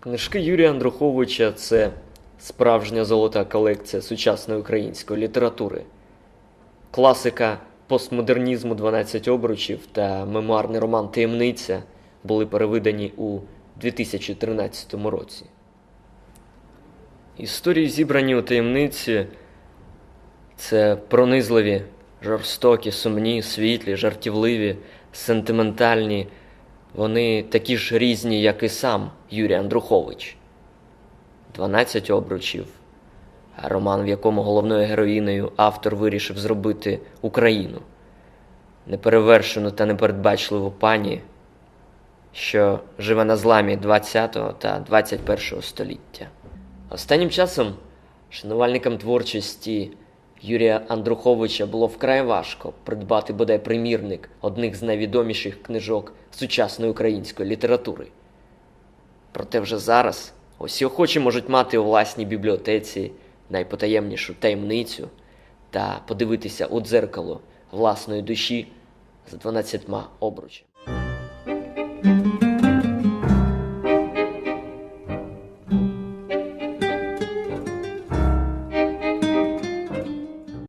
Книжки Юрія Андруховича це справжня золота колекція сучасної української літератури. Класика постмодернізму 12 обручів та мемуарний роман Таємниця були перевидані у 2013 році. Історії, зібрані у таємниці, це пронизливі, жорстокі, сумні, світлі, жартівливі, сентиментальні. Вони такі ж різні, як і сам Юрій Андрухович. 12 обручів. Роман, в якому головною героїнею автор вирішив зробити Україну, неперевершену та непередбачливу пані, що живе на зламі 20 та 21 століття. Останнім часом шанувальникам творчості Юрія Андруховича було вкрай важко придбати бодай примірник одних з найвідоміших книжок сучасної української літератури. Проте вже зараз усі охочі можуть мати у власній бібліотеці найпотаємнішу таємницю та подивитися у дзеркало власної душі з 12 обручами.